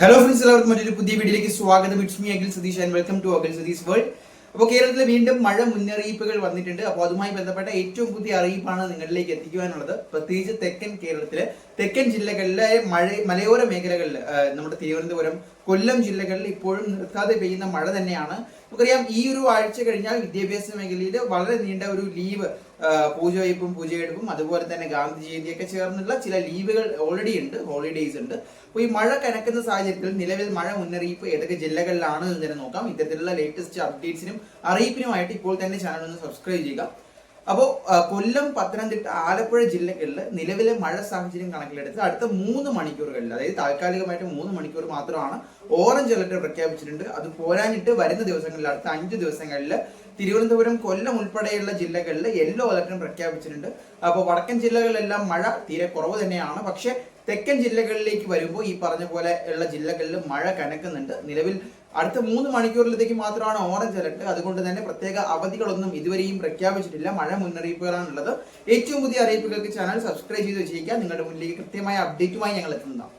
Hello friends എല്ലാവർക്കും മറ്റൊരു പുതിയ വീഡിയോയിലേക്ക് സ്വാഗതം. It's me Akhil Satheesh and welcome to Akhil Satheesh world അപ്പോൾ കേരളത്തിൽ വീണ്ടും മഴ മുന്നറിയിപ്പുകൾ വന്നിട്ടുണ്ട്. അപ്പോൾ അതുമായി ബന്ധപ്പെട്ട ഏറ്റവും പുതിയ അറിയിപ്പാണ് നിങ്ങളിലേക്ക് എത്തിക്കുവാനുള്ളത്. പ്രത്യേകിച്ച് തെക്കൻ കേരളത്തിലെ തെക്കൻ ജില്ലകളിലെ മഴ മലയോര മേഖലകളിൽ നമ്മുടെ തിരുവനന്തപുരം കൊല്ലം ജില്ലകളിൽ ഇപ്പോഴും നിർത്താതെ പെയ്യുന്ന മഴ തന്നെയാണ്. നമുക്കറിയാം ഈ ഒരു ആഴ്ച കഴിഞ്ഞാൽ വിദ്യാഭ്യാസ മേഖലയിൽ വളരെ നീണ്ട ഒരു ലീവ് പൂജവയ്പും പൂജയെടുപ്പും അതുപോലെ തന്നെ ഗാന്ധി ജയന്തിയൊക്കെ ചേർന്നുള്ള ചില ലീവുകൾ ഓൾറെഡി ഉണ്ട് ഹോളിഡേയ്സ് ഉണ്ട്. അപ്പോൾ ഈ മഴ കനക്കുന്ന സാഹചര്യത്തിൽ നിലവിൽ മഴ മുന്നറിയിപ്പ് ഏതൊക്കെ ജില്ലകളിലാണ് എന്ന് തന്നെ നോക്കാം. ഇത്തരത്തിലുള്ള ലേറ്റസ്റ്റ് അപ്ഡേറ്റ്സിനും അറിയിപ്പിനുമായിട്ട് ഇപ്പോൾ തന്നെ ചാനൽ ഒന്ന് സബ്സ്ക്രൈബ് ചെയ്യുക. അപ്പോൾ കൊല്ലം പത്തനംതിട്ട ആലപ്പുഴ ജില്ലകളിൽ നിലവിലെ മഴ സാഹചര്യം കണക്കിലെടുത്ത് അടുത്ത മൂന്ന് മണിക്കൂറുകളിൽ അതായത് താൽക്കാലികമായിട്ട് മൂന്ന് മണിക്കൂർ മാത്രമാണ് ഓറഞ്ച് അലർട്ട് പ്രഖ്യാപിച്ചിട്ടുണ്ട്. അത് പോരാഞ്ഞിട്ട് വരുന്ന ദിവസങ്ങളിൽ അടുത്ത അഞ്ച് ദിവസങ്ങളിൽ തിരുവനന്തപുരം കൊല്ലം ഉൾപ്പെടെയുള്ള ജില്ലകളിൽ യെല്ലോ അലർട്ടും പ്രഖ്യാപിച്ചിട്ടുണ്ട്. അപ്പോൾ വടക്കൻ ജില്ലകളിലെല്ലാം മഴ തീരെ കുറവ് തന്നെയാണ്. പക്ഷേ തെക്കൻ ജില്ലകളിലേക്ക് വരുമ്പോൾ ഈ പറഞ്ഞ പോലെ ഉള്ള ജില്ലകളിൽ മഴ കനക്കുന്നുണ്ട്. നിലവിൽ അടുത്ത മൂന്ന് മണിക്കൂറിലത്തേക്ക് മാത്രമാണ് ഓറഞ്ച് അലർട്ട് അതുകൊണ്ട് തന്നെ പ്രത്യേക അവധികളൊന്നും ഇതുവരെയും പ്രഖ്യാപിച്ചിട്ടില്ല. മഴ മുന്നറിയിപ്പുകളാണുള്ളത്. ഏറ്റവും പുതിയ അറിയിപ്പുകൾക്ക് ചാനൽ സബ്സ്ക്രൈബ് ചെയ്ത് വെച്ചിരിക്കുക. നിങ്ങളുടെ മുന്നിലേക്ക് കൃത്യമായ അപ്ഡേറ്റുമായി ഞങ്ങൾ എത്തുന്നതാണ്.